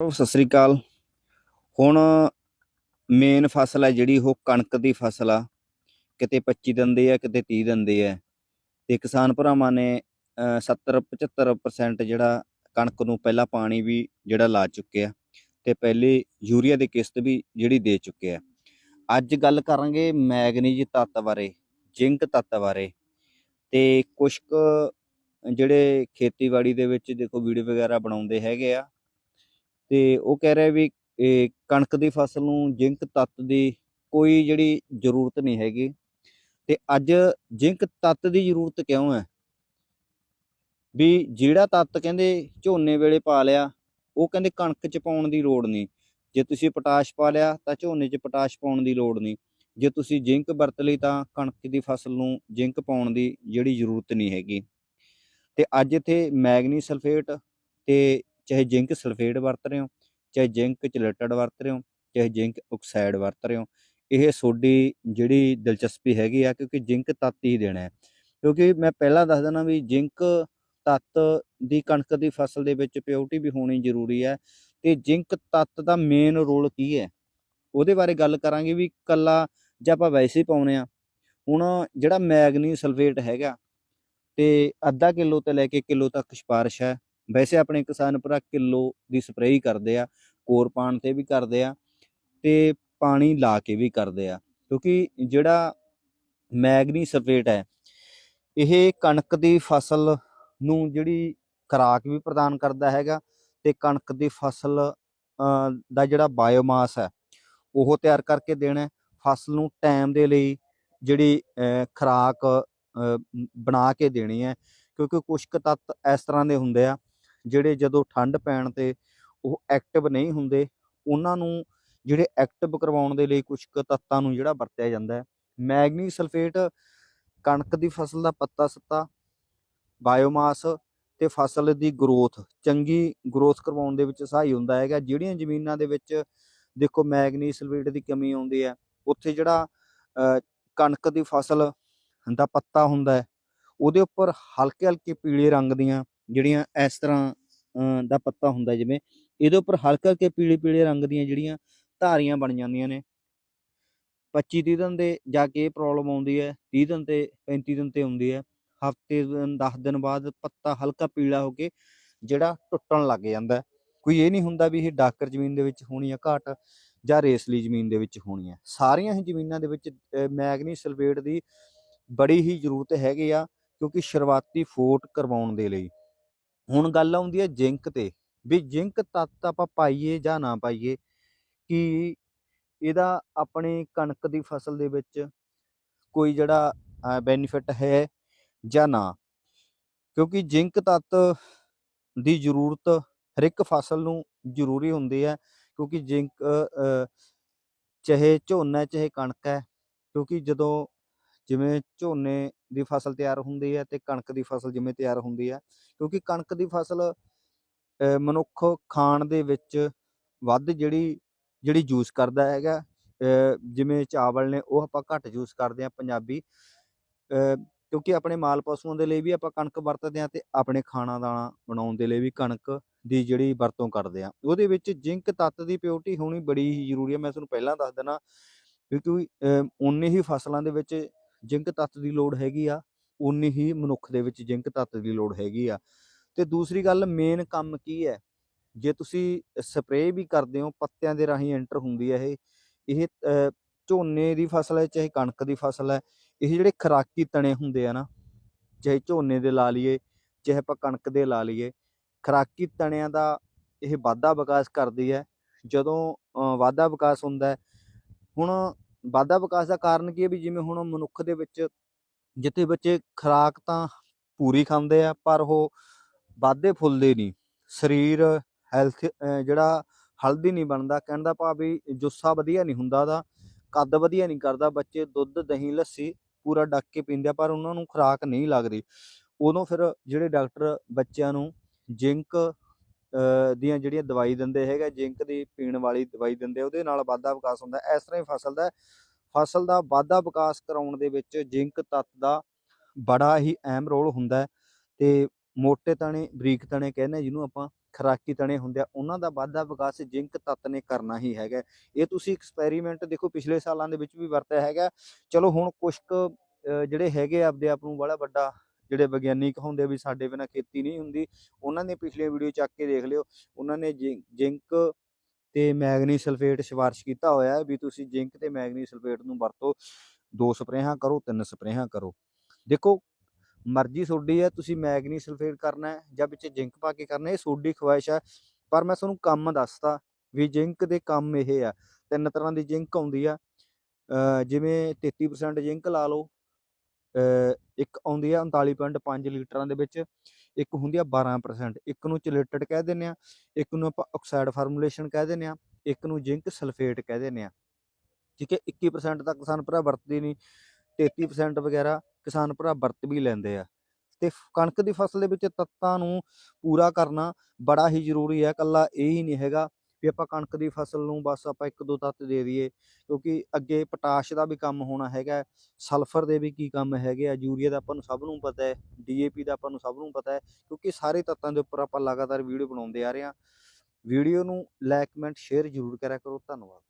ਸਤਿ ਸ੍ਰੀ ਅਕਾਲ। ਹੁਣ ਮੇਨ ਫਸਲ ਹੈ ਜਿਹੜੀ, ਉਹ ਕਣਕ ਦੀ ਫਸਲ ਆ। ਕਿਤੇ 25 ਦਿੰਦੇ ਆ, ਕਿਤੇ 30 ਦਿੰਦੇ ਆ। ਤੇ ਕਿਸਾਨ ਭਰਾਵਾਂ ਨੇ 70 75% ਜਿਹੜਾ ਕਣਕ ਨੂੰ ਪਹਿਲਾਂ ਪਾਣੀ ਵੀ ਜਿਹੜਾ ਲਾ ਚੁੱਕੇ ਆ। ਤੇ ਪਹਿਲੇ ਯੂਰੀਆ ਦੀ ਕਿਸ਼ਤ ਵੀ ਜਿਹੜੀ ਦੇ ਚੁੱਕੇ ਆ। ਅੱਜ ਗੱਲ ਕਰਾਂਗੇ ਮੈਗਨੀਜ ਤੱਤ ਬਾਰੇ, ਜ਼ਿੰਕ ਤੱਤ ਬਾਰੇ। ਤੇ ਕੁਝ ਕੁ ਜਿਹੜੇ ਖੇਤੀਬਾੜੀ ਦੇ ਵਿੱਚ ਦੇਖੋ, ਵੀਡੀਓ ਵਗੈਰਾ ਬਣਾਉਂਦੇ ਹੈਗੇ ਆ। ਤੇ ਉਹ ਕਹਿ ਰਿਹਾ ਵੀ, ਇਹ ਕਣਕ ਦੀ ਫਸਲ ਨੂੰ ਜ਼ਿੰਕ ਤੱਤ ਦੀ ਕੋਈ ਜਿਹੜੀ ਜ਼ਰੂਰਤ ਨਹੀਂ ਹੈਗੀ। ਤੇ ਅੱਜ ਜ਼ਿੰਕ ਤੱਤ ਦੀ ਜ਼ਰੂਰਤ ਕਿਉਂ ਹੈ? ਵੀ ਜਿਹੜਾ ਤੱਤ ਕਹਿੰਦੇ ਝੋਨੇ ਵੇਲੇ ਪਾ ਲਿਆ, ਉਹ ਕਹਿੰਦੇ ਕਣਕ 'ਚ ਪਾਉਣ ਦੀ ਲੋੜ ਨਹੀਂ। ਜੇ ਤੁਸੀਂ ਪੋਟਾਸ਼ ਪਾ ਲਿਆ, ਤਾਂ ਝੋਨੇ 'ਚ ਪੋਟਾਸ਼ ਪਾਉਣ ਦੀ ਲੋੜ ਨਹੀਂ। ਜੇ ਤੁਸੀਂ ਜ਼ਿੰਕ ਵਰਤ ਲਈ, ਤਾਂ ਕਣਕ ਦੀ ਫਸਲ ਨੂੰ ਜ਼ਿੰਕ ਪਾਉਣ ਦੀ ਜਿਹੜੀ ਜ਼ਰੂਰਤ ਨਹੀਂ ਹੈਗੀ। ਤੇ ਅੱਜ ਇੱਥੇ ਮੈਗਨੀ ਸਲਫੇਟ ਤੇ ਚਾਹੇ ਜ਼ਿੰਕ ਸਲਫੇਟ ਵਰਤ ਰਹੇ ਹੋ, ਚਾਹੇ ਜ਼ਿੰਕ ਚਲੇਟਡ ਵਰਤ ਰਹੇ ਹੋ, ਚਾਹੇ ਜ਼ਿੰਕ ਆਕਸਾਈਡ ਵਰਤ ਰਹੇ ਹੋ, ਇਹ ਤੁਹਾਡੀ ਜਿਹੜੀ ਦਿਲਚਸਪੀ ਹੈਗੀ ਆ ਕਿਉਂਕਿ ਜ਼ਿੰਕ ਤੱਤ ਹੀ ਦੇਣਾ ਹੈ। ਕਿਉਂਕਿ ਮੈਂ ਪਹਿਲਾਂ ਦੱਸ ਦਿੰਦਾ ਵੀ ਜ਼ਿੰਕ ਤੱਤ ਦੀ ਕਣਕ ਦੀ ਫਸਲ ਦੇ ਵਿੱਚ ਪਿਓਰਟੀ ਵੀ ਹੋਣੀ ਜ਼ਰੂਰੀ ਹੈ ਤੇ ਜ਼ਿੰਕ ਤੱਤ ਦਾ ਮੇਨ ਰੋਲ ਕੀ ਹੈ? ਉਹਦੇ ਬਾਰੇ ਗੱਲ ਕਰਾਂਗੇ ਵੀ ਕੱਲਾ ਜੇ ਆਪਾਂ ਵੈਸੇ ਹੀ ਪਾਉਨੇ ਆ ਹੁਣ ਜਿਹੜਾ ਮੈਗਨੀ ਸਲਫੇਟ ਹੈਗਾ ਤੇ ਅੱਧਾ ਕਿਲੋ ਤੋਂ ਲੈ ਕੇ ਕਿਲੋ ਤੱਕ ਸਿਫਾਰਿਸ਼ ਹੈ ਵੈਸੇ ਆਪਣੇ ਕਿਸਾਨ ਭਰਾ ਕਿਲੋ ਦੀ ਸਪਰੇਅ ਕਰਦੇ ਆ ਕੋਰ ਪਾਣ ਤੇ ਵੀ ਕਰਦੇ ਆ ਤੇ ਪਾਣੀ ਲਾ ਕੇ ਵੀ ਕਰਦੇ ਆ ਕਿਉਂਕਿ ਜਿਹੜਾ ਮੈਗਨੀ ਸਲਫੇਟ ਹੈ ਇਹ ਕਣਕ ਦੀ ਫਸਲ ਨੂੰ ਜਿਹੜੀ ਖੁਰਾਕ ਵੀ ਪ੍ਰਦਾਨ ਕਰਦਾ ਹੈਗਾ ਤੇ ਕਣਕ ਦੀ ਫਸਲ ਦਾ ਜਿਹੜਾ ਬਾਇਓਮਾਸ ਹੈ ਉਹ ਤਿਆਰ ਕਰਕੇ ਦੇਣਾ ਫਸਲ ਨੂੰ ਟਾਈਮ ਦੇ ਲਈ ਜਿਹੜੀ ਅ, ਖੁਰਾਕ ਬਣਾ ਕੇ ਦੇਣੀ ਹੈ ਕਿਉਂਕਿ ਕੁਝ ਕੁ ਤੱਤ ਇਸ ਤਰ੍ਹਾਂ ਦੇ ਹੁੰਦੇ ਆ ਜਿਹੜੇ ਜਦੋਂ ਠੰਡ ਪੈਣ ਤੇ ਉਹ ਐਕਟਿਵ ਨਹੀਂ ਹੁੰਦੇ, ਉਹਨਾਂ ਨੂੰ ਜਿਹੜੇ ਐਕਟਿਵ ਕਰਵਾਉਣ ਦੇ ਲਈ ਕੁਝ ਕੁ ਤੱਤਾਂ ਨੂੰ ਜਿਹੜਾ ਵਰਤਿਆ ਜਾਂਦਾ ਹੈ। ਮੈਗਨੀ ਸਲਫੇਟ ਕਣਕ ਦੀ ਫਸਲ ਦਾ ਪੱਤਾ ਸੱਤਾ, ਬਾਇਓਮਾਸ ਤੇ ਫਸਲ ਦੀ ਗਰੋਥ, ਚੰਗੀ ਗਰੋਥ ਕਰਵਾਉਣ ਦੇ ਵਿੱਚ ਸਹਾਈ ਹੁੰਦਾ ਹੈਗਾ। ਜਿਹੜੀਆਂ ਜ਼ਮੀਨਾਂ ਦੇ ਵਿੱਚ ਦੇਖੋ ਮੈਗਨੀ ਸਲਫੇਟ ਦੀ ਕਮੀ ਆਉਂਦੀ ਹੈ, ਉੱਥੇ ਜਿਹੜਾ ਕਣਕ ਦੀ ਫਸਲ ਦਾ ਪੱਤਾ ਹੁੰਦਾ ਹੈ, ਉਹਦੇ ਉੱਪਰ ਹਲਕੇ ਹਲਕੇ ਪੀਲੇ ਰੰਗ ਦੀਆਂ ਜਿਹੜੀਆਂ ਇਸ ਤਰ੍ਹਾਂ ਦਾ ਪੱਤਾ ਹੁੰਦਾ ਜਿਵੇਂ, ਇਹਦੇ ਉੱਪਰ ਹਲਕੇ ਹਲਕੇ ਪੀਲੇ ਪੀਲੇ ਰੰਗ ਦੀਆਂ ਜਿਹੜੀਆਂ ਧਾਰੀਆਂ ਬਣ ਜਾਂਦੀਆਂ ਨੇ। 25 30 ਦਿਨ ਦੇ ਜਾ ਕੇ ਇਹ ਪ੍ਰੋਬਲਮ ਆਉਂਦੀ ਹੈ 30 ਦਿਨ ਤੇ 35 ਦਿਨ ਤੇ ਆਉਂਦੀ ਹੈ। ਹਫ਼ਤੇ 10 ਦਿਨ ਬਾਅਦ ਪੱਤਾ ਹਲਕਾ ਪੀਲਾ ਹੋ ਕੇ ਜਿਹੜਾ ਟੁੱਟਣ ਲੱਗ ਜਾਂਦਾ ਕੋਈ ਇਹ ਨਹੀਂ ਹੁੰਦਾ ਵੀ ਇਹ ਡਾਕਰ ਜ਼ਮੀਨ ਦੇ ਵਿੱਚ ਹੋਣੀ ਆ ਘਾਟ ਜਾਂ ਰੇਸਲੀ ਜ਼ਮੀਨ ਦੇ ਵਿੱਚ ਹੋਣੀ ਆ ਸਾਰੀਆਂ ਹੀ ਜ਼ਮੀਨਾਂ ਦੇ ਵਿੱਚ ਮੈਗਨੀ ਸਲਫੇਟ ਦੀ ਬੜੀ ਹੀ ਜ਼ਰੂਰਤ ਹੈਗੀ ਆ ਕਿਉਂਕਿ ਸ਼ੁਰੂਆਤੀ ਫੋਟ ਕਰਵਾਉਣ ਦੇ ਲਈ। ਹੁਣ ਗੱਲ ਆਉਂਦੀ ਹੈ ਜ਼ਿੰਕ ਤੇ, ਵੀ ਜ਼ਿੰਕ ਤੱਤ ਆਪਾਂ ਪਾਈਏ ਜਾਂ ਨਾ ਪਾਈਏ, ਕਿ ਇਹਦਾ ਆਪਣੇ ਕਣਕ ਦੀ ਫਸਲ ਦੇ ਵਿੱਚ ਕੋਈ ਜਿਹੜਾ ਬੈਨੀਫਿਟ ਹੈ ਜਾਂ ਨਾ? ਕਿਉਂਕਿ ਜ਼ਿੰਕ ਤੱਤ ਦੀ ਜ਼ਰੂਰਤ ਹਰ ਇੱਕ ਫਸਲ ਨੂੰ ਜ਼ਰੂਰੀ ਹੁੰਦੀ ਹੈ, ਕਿਉਂਕਿ ਜ਼ਿੰਕ ਚਾਹੇ ਝੋਨਾ ਚਾਹੇ ਕਣਕ ਹੈ, ਕਿਉਂਕਿ ਜਦੋਂ ਜਿਵੇਂ ਝੋਨੇ ਦੀ ਫਸਲ ਤਿਆਰ ਹੁੰਦੀ ਹੈ ਤੇ ਕਣਕ ਦੀ ਫਸਲ ਜਿਵੇਂ ਤਿਆਰ ਹੁੰਦੀ ਹੈ ਕਿਉਂਕਿ ਕਣਕ ਦੀ ਫਸਲ ਮਨੁੱਖ ਖਾਣ ਦੇ ਵਿੱਚ ਵੱਧ ਜਿਹੜੀ ਜਿਹੜੀ ਯੂਜ਼ ਕਰਦਾ ਹੈਗਾ ਜਿਵੇਂ ਚਾਵਲ ਨੇ ਉਹ ਆਪਾਂ ਘੱਟ ਯੂਜ਼ ਕਰਦੇ ਆ ਪੰਜਾਬੀ ਕਿਉਂਕਿ ਆਪਣੇ ਮਾਲ ਪਸ਼ੂਆਂ ਦੇ ਲਈ ਵੀ ਆਪਾਂ ਕਣਕ ਵਰਤਦੇ ਆ ਤੇ ਆਪਣੇ ਖਾਣਾ ਦਾਣਾ ਬਣਾਉਣ ਦੇ ਲਈ ਵੀ ਕਣਕ ਦੀ ਜਿਹੜੀ ਵਰਤੋਂ ਕਰਦੇ ਆ ਉਹਦੇ ਵਿੱਚ ਜ਼ਿੰਕ ਤੱਤ ਦੀ ਪਿਓਰਟੀ ਹੋਣੀ ਬੜੀ ਹੀ ਜ਼ਰੂਰੀ ਹੈ ਮੈਂ ਤੁਹਾਨੂੰ ਪਹਿਲਾਂ ਦੱਸ ਦਿੰਦਾ ਕਿਉਂਕਿ ਅ, ਉਨੇ ਹੀ ਫਸਲਾਂ ਦੇ ਵਿੱਚ ਜ਼ਿੰਕ ਤੱਤ ਦੀ ਲੋੜ ਹੈਗੀ ਆ ਉਨੀ ਹੀ ਮਨੁੱਖ ਦੇ ਵਿੱਚ ਜ਼ਿੰਕ ਤੱਤ ਦੀ ਲੋੜ ਹੈਗੀ ਆ। ਤੇ ਦੂਸਰੀ ਗੱਲ ਮੇਨ ਕੰਮ ਕੀ ਹੈ? ਜੇ ਤੁਸੀਂ ਸਪਰੇਅ ਵੀ ਕਰਦੇ ਹੋ, ਪੱਤਿਆਂ ਦੇ ਰਾਹੀਂ ਐਂਟਰ ਹੁੰਦੀ ਹੈ ਇਹ ਇਹ ਝੋਨੇ ਦੀ ਫਸਲ ਹੈ, ਚਾਹੇ ਕਣਕ ਦੀ ਫਸਲ ਹੈ, ਇਹ ਜਿਹੜੇ ਖਰਾਕੀ ਤਣੇ ਹੁੰਦੇ ਆ ਨਾ, ਚਾਹੇ ਝੋਨੇ ਦੇ ਲਾ ਲਈਏ, ਚਾਹੇ ਆਪਾਂ ਕਣਕ ਦੇ ਲਾ ਲਈਏ, ਖਰਾਕੀ ਤਣਿਆਂ ਦਾ ਇਹ ਵਾਧਾ ਵਿਕਾਸ ਕਰਦੀ ਹੈ। ਜਦੋਂ ਵਾਧਾ ਵਿਕਾਸ ਹੁੰਦਾ ਹੁਣ ਵਾਧਾ ਵਿਕਾਸ ਦਾ ਕਾਰਨ ਕੀ ਹੈ ਵੀ ਜਿਵੇਂ ਹੁਣ ਮਨੁੱਖ ਦੇ ਵਿੱਚ ਜਿੱਥੇ ਬੱਚੇ ਖੁਰਾਕ ਤਾਂ ਪੂਰੀ ਖਾਂਦੇ ਆ, ਪਰ ਉਹ ਵਾਧੇ ਫੁੱਲਦੇ ਨਹੀਂ। ਸਰੀਰ ਹੈਲਥ ਜਿਹੜਾ ਹਲਦੀ ਨਹੀਂ ਬਣਦਾ ਕਹਿਣ ਦਾ ਭਾਵ ਵੀ ਜੁੱਸਾ ਵਧੀਆ ਨਹੀਂ ਹੁੰਦਾ ਉਹਦਾ, ਕੱਦ ਵਧੀਆ ਨਹੀਂ ਕਰਦਾ, ਬੱਚੇ ਦੁੱਧ, ਦਹੀਂ, ਲੱਸੀ ਪੂਰਾ ਡੱਕ ਕੇ ਪੀਂਦੇ ਆ, ਪਰ ਉਹਨਾਂ ਨੂੰ ਖੁਰਾਕ ਨਹੀਂ ਲੱਗਦੀ। ਉਦੋਂ ਫਿਰ ਜਿਹੜੇ ਡਾਕਟਰ ਬੱਚਿਆਂ ਨੂੰ ਜ਼ਿੰਕ ਦੀਆਂ ਜਿਹੜੀਆਂ ਦਵਾਈ ਦਿੰਦੇ ਹੈਗੇ ਜ਼ਿੰਕ ਦੀ ਪੀਣ ਵਾਲੀ ਦਵਾਈ ਦਿੰਦੇ ਉਹਦੇ ਨਾਲ ਵਾਧਾ ਵਿਕਾਸ ਹੁੰਦਾ। ਇਸ ਤਰ੍ਹਾਂ ਹੀ ਫਸਲ ਦਾ ਫਸਲ ਦਾ ਵਾਧਾ ਵਿਕਾਸ ਕਰਾਉਣ ਦੇ ਵਿੱਚ ਜ਼ਿੰਕ ਤੱਤ ਦਾ ਬੜਾ ਹੀ ਅਹਿਮ ਰੋਲ ਹੁੰਦਾ ਹੈ ਤੇ ਮੋٹے ਤਣੇ, ਬਰੀਕ ਤਣੇ ਕਹਿੰਦੇ ਜਿਹਨੂੰ ਆਪਾਂ ਖਰਾਕੀ ਤਣੇ ਹੁੰਦੇ ਆ, ਉਹਨਾਂ ਦਾ ਵਾਧਾ ਵਿਕਾਸ ਜ਼ਿੰਕ ਤੱਤ ਨੇ ਕਰਨਾ ਹੀ ਹੈਗਾ ਇਹ ਤੁਸੀਂ ਐਕਸਪੈਰੀਮੈਂਟ ਦੇਖੋ, ਪਿਛਲੇ ਸਾਲਾਂ ਦੇ ਵਿੱਚ ਵੀ ਵਰਤਿਆ ਹੈਗਾ ਚਲੋ ਹੁਣ ਕੁਝ ਜਿਹੜੇ ਹੈਗੇ ਆ ਆਪਦੇ ਆਪ ਨੂੰ ਬੜਾ ਵੱਡਾ ਜਿਹੜੇ ਵਿਗਿਆਨੀ ਕਹਾਉਂਦੇ ਵੀ ਸਾਡੇ ਬਿਨਾਂ ਖੇਤੀ ਨਹੀਂ ਹੁੰਦੀ, ਉਹਨਾਂ ਨੇ ਪਿਛਲੀਆਂ ਵੀਡੀਓ ਚੱਕ ਕੇ ਦੇਖ ਲਿਓ, ਉਹਨਾਂ ਨੇ ਜਿੰ- ਜ਼ਿੰਕ ਤੇ ਮੈਗਨੀ ਸਲਫੇਟ ਸਿਫਾਰਿਸ਼ ਕੀਤਾ ਹੋਇਆ ਹੈ ਵੀ ਤੁਸੀਂ ਜ਼ਿੰਕ ਤੇ ਮੈਗਨੀ ਸਲਫੇਟ ਨੂੰ ਵਰਤੋ, ਦੋ ਸਪਰੇਹਾਂ ਕਰੋ, ਤਿੰਨ ਸਪਰੇਹਾਂ ਕਰੋ। ਦੇਖੋ, ਮਰਜ਼ੀ ਤੁਹਾਡੀ ਹੈ, ਤੁਸੀਂ ਮੈਗਨੀ ਸਲਫੇਟ ਕਰਨਾ ਹੈ ਜਾਂ ਵਿੱਚ ਜ਼ਿੰਕ ਪਾ ਕੇ ਕਰਨਾ, ਇਹ ਤੁਹਾਡੀ ਖਵਾਇਸ਼ ਹੈ। ਪਰ ਮੈਂ ਤੁਹਾਨੂੰ ਕੰਮ ਦੱਸਤਾ ਵੀ ਜ਼ਿੰਕ ਦੇ ਕੰਮ ਇਹ ਆ, ਤਿੰਨ ਤਰ੍ਹਾਂ ਦੀ ਜ਼ਿੰਕ ਆਉਂਦੀ ਆ ਜਿਵੇਂ 33% ਜ਼ਿੰਕ ਲਾ ਲਓ ਇੱਕ ਆਉਂਦੀ ਆ 39.5 ਲੀਟਰਾਂ ਦੇ ਵਿੱਚ, ਇੱਕ ਹੁੰਦੀ ਆ 12% ਇੱਕ ਨੂੰ ਚਿਲੇਟਡ ਕਹਿ ਦਿੰਦੇ ਆ, ਇੱਕ ਨੂੰ ਆਪਾਂ ਆਕਸਾਈਡ ਫਾਰਮੂਲੇਸ਼ਨ ਕਹਿ ਦਿੰਦੇ ਆ, ਇੱਕ ਨੂੰ ਜ਼ਿੰਕ ਸਲਫੇਟ ਕਹਿ ਦਿੰਦੇ ਆ। ਠੀਕ ਹੈ 21% ਤਾਂ ਕਿਸਾਨ ਭਰਾ ਵਰਤਦੇ ਨਹੀਂ 33% ਵਗੈਰਾ ਕਿਸਾਨ ਭਰਾ ਵਰਤ ਵੀ ਲੈਂਦੇ ਆ। ਤੇ ਕਣਕ ਦੀ ਫਸਲ ਦੇ ਵਿੱਚ ਤੱਤਾਂ ਨੂੰ ਪੂਰਾ ਕਰਨਾ ਬੜਾ ਹੀ ਜ਼ਰੂਰੀ ਹੈ ਕੱਲਾ ਇਹ ਹੀ ਨਹੀਂ ਹੈਗਾ ਵੀ ਆਪਾਂ ਕਣਕ ਦੀ ਫਸਲ ਨੂੰ ਬਸ ਆਪਾਂ ਇੱਕ ਦੋ ਤੱਤ ਦੇ ਦਈਏ, ਕਿਉਂਕਿ ਅੱਗੇ ਪੋਟਾਸ਼ ਦਾ ਵੀ ਕੰਮ ਹੋਣਾ ਹੈਗਾ, ਸਲਫਰ ਦੇ ਵੀ ਕੀ ਕੰਮ ਹੈਗੇ ਆ, ਯੂਰੀਆ ਦਾ ਆਪਾਂ ਨੂੰ ਸਭ ਨੂੰ ਪਤਾ ਹੈ ਡੀਏਪੀ ਦਾ ਆਪਾਂ ਨੂੰ ਸਭ ਨੂੰ ਪਤਾ ਹੈ, ਕਿਉਂਕਿ ਸਾਰੇ ਤੱਤਾਂ ਦੇ ਉੱਪਰ ਆਪਾਂ ਲਗਾਤਾਰ ਵੀਡੀਓ ਬਣਾਉਂਦੇ ਆ ਰਹੇ ਹਾਂ। ਵੀਡੀਓ ਨੂੰ ਲਾਈਕ ਕਮੈਂਟ, ਸ਼ੇਅਰ ਜ਼ਰੂਰ ਕਰਿਆ ਕਰੋ, ਧੰਨਵਾਦ।